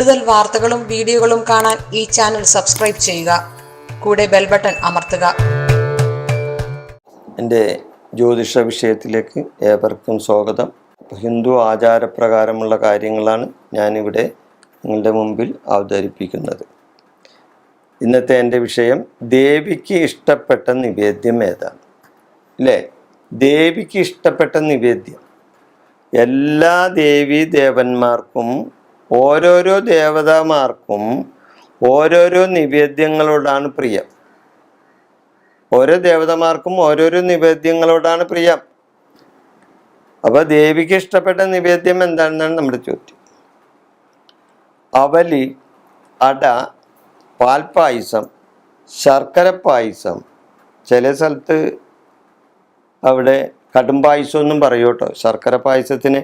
കൂടുതൽ വാർത്തകളും വീഡിയോകളും കാണാൻ ഈ ചാനൽ സബ്സ്ക്രൈബ് ചെയ്യുക. കൂടെ ബെൽ ബട്ടൺ അമർത്തുക. എന്റെ ജ്യോതിഷ വിഷയത്തിലേക്ക് ഏവർക്കും സ്വാഗതം. ഹിന്ദു ആചാരപ്രകാരമുള്ള കാര്യങ്ങളാണ് ഞാനിവിടെ നിങ്ങളുടെ മുമ്പിൽ അവതരിപ്പിക്കുന്നത്. ഇന്നത്തെ എന്റെ വിഷയം ദേവിക്ക് ഇഷ്ടപ്പെട്ട നിവേദ്യം ഏതാണ്? അല്ലേ? ദേവിക്ക് ഇഷ്ടപ്പെട്ട നിവേദ്യം. എല്ലാ ദേവീ ദേവന്മാർക്കും ഓരോരോ ദേവതാമാർക്കും ഓരോരോ നിവേദ്യങ്ങളോടാണ് പ്രിയം. ഓരോ ദേവതമാർക്കും ഓരോരോ നിവേദ്യങ്ങളോടാണ് പ്രിയം. അപ്പോൾ ദേവിക്ക് ഇഷ്ടപ്പെട്ട നിവേദ്യം എന്താണെന്നാണ് നമ്മുടെ ചോദ്യം. അവലി അട പാൽപ്പായസം ശർക്കര പായസം. ചില സ്ഥലത്ത് അവിടെ കടുംപായസം എന്നും പറയും കേട്ടോ ശർക്കര പായസത്തിന്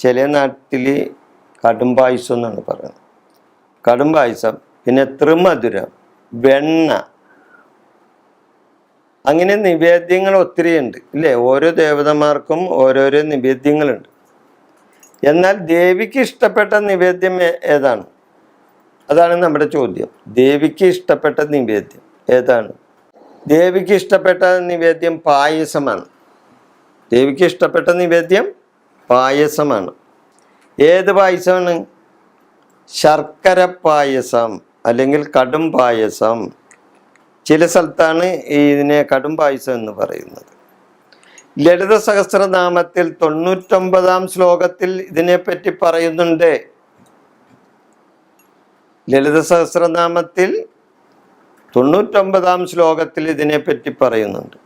ചില നാട്ടിൽ കടുംപായസം എന്നാണ് പറയുന്നത്. കടുംബായുസം പിന്നെ ത്രിമധുരം വെണ്ണ അങ്ങനെ നിവേദ്യങ്ങൾ ഒത്തിരി ഉണ്ട് ഇല്ലേ? ഓരോ ദേവതമാർക്കും ഓരോരോ നിവേദ്യങ്ങളുണ്ട്. എന്നാൽ ദേവിക്ക് ഇഷ്ടപ്പെട്ട നിവേദ്യം ഏതാണ്? അതാണ് നമ്മുടെ ചോദ്യം. ദേവിക്ക് ഇഷ്ടപ്പെട്ട നിവേദ്യം ഏതാണ്? ദേവിക്ക് ഇഷ്ടപ്പെട്ട നിവേദ്യം പായസമാണ്. ദേവിക്ക് ഇഷ്ടപ്പെട്ട നിവേദ്യം പായസമാണ്. ഏത് പായസമാണ്? ശർക്കര പായസം അല്ലെങ്കിൽ കടും പായസം. ചില സ്ഥലത്താണ് ഇതിനെ കടും പായസം എന്ന് പറയുന്നത്. ലളിത സഹസ്രനാമത്തിൽ തൊണ്ണൂറ്റൊമ്പതാം ശ്ലോകത്തിൽ ഇതിനെപ്പറ്റി പറയുന്നുണ്ട്. ലളിത സഹസ്രനാമത്തിൽ തൊണ്ണൂറ്റൊമ്പതാം ശ്ലോകത്തിൽ ഇതിനെപ്പറ്റി പറയുന്നുണ്ട്.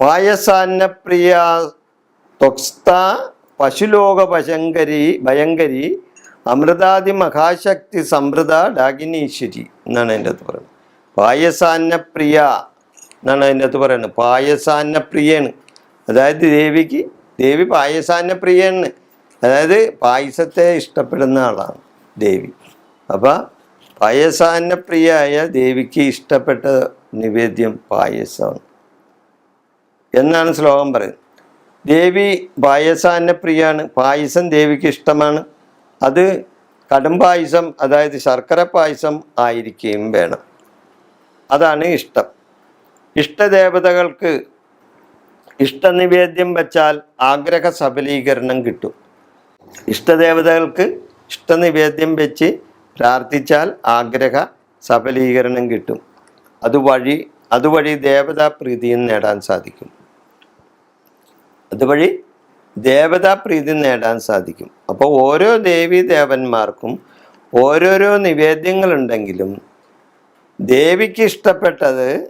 പായസാന്നപ്രിയ ത്വക്സ്ത പശുലോക ഭയങ്കരി അമൃതാദി മഹാശക്തി സമൃദ്ധ ഡാഗിനീശ്വരി എന്നാണ് അതിന്റെ അകത്ത് പറയുന്നത്. പായസാന്നപ്രിയ എന്നാണ് അതിന്റെ അകത്ത് പറയുന്നത്. പായസാന്നപ്രിയാണ് അതായത് ദേവിക്ക് ദേവി പായസാന്നപ്രിയാണ് അതായത് പായസത്തെ ഇഷ്ടപ്പെടുന്ന ആളാണ് ദേവി. അപ്പം പായസാന്നപ്രിയായ ദേവിക്ക് ഇഷ്ടപ്പെട്ട നിവേദ്യം പായസമാണ്. എന്നാണ് ശ്ലോകം പറയുന്നത്. ദേവി പായസാന്നപ്രിയാണ് പായസം ദേവിക്ക് ഇഷ്ടമാണ്. അത് കടും പായസം അതായത് ശർക്കര പായസം ആയിരിക്കുകയും വേണം. അതാണ് ഇഷ്ടം. ഇഷ്ടദേവതകൾക്ക് ഇഷ്ടനിവേദ്യം വച്ചാൽ ആഗ്രഹ സഫലീകരണം കിട്ടും. ഇഷ്ടദേവതകൾക്ക് ഇഷ്ടനിവേദ്യം വെച്ച് പ്രാർത്ഥിച്ചാൽ ആഗ്രഹ സഫലീകരണം കിട്ടും. അതുവഴി അതുവഴി ദേവതാ പ്രീതിയും നേടാൻ സാധിക്കും. അതുവഴി ദേവതാ പ്രീതി നേടാൻ സാധിക്കും. അപ്പോൾ ഓരോ ദേവീ ദേവന്മാർക്കും ഓരോരോ നിവേദ്യങ്ങളുണ്ടെങ്കിലും ദേവിക്ക് ഇഷ്ടപ്പെട്ടത്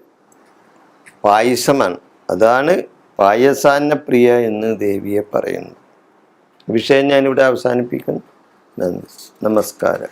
പായസമാണ്. അതാണ് പായസാന്ന പ്രിയ എന്ന് ദേവിയെ പറയുന്നു. വിഷയം ഞാനിവിടെ അവസാനിപ്പിക്കുന്നു. നന്ദി. നമസ്കാരം.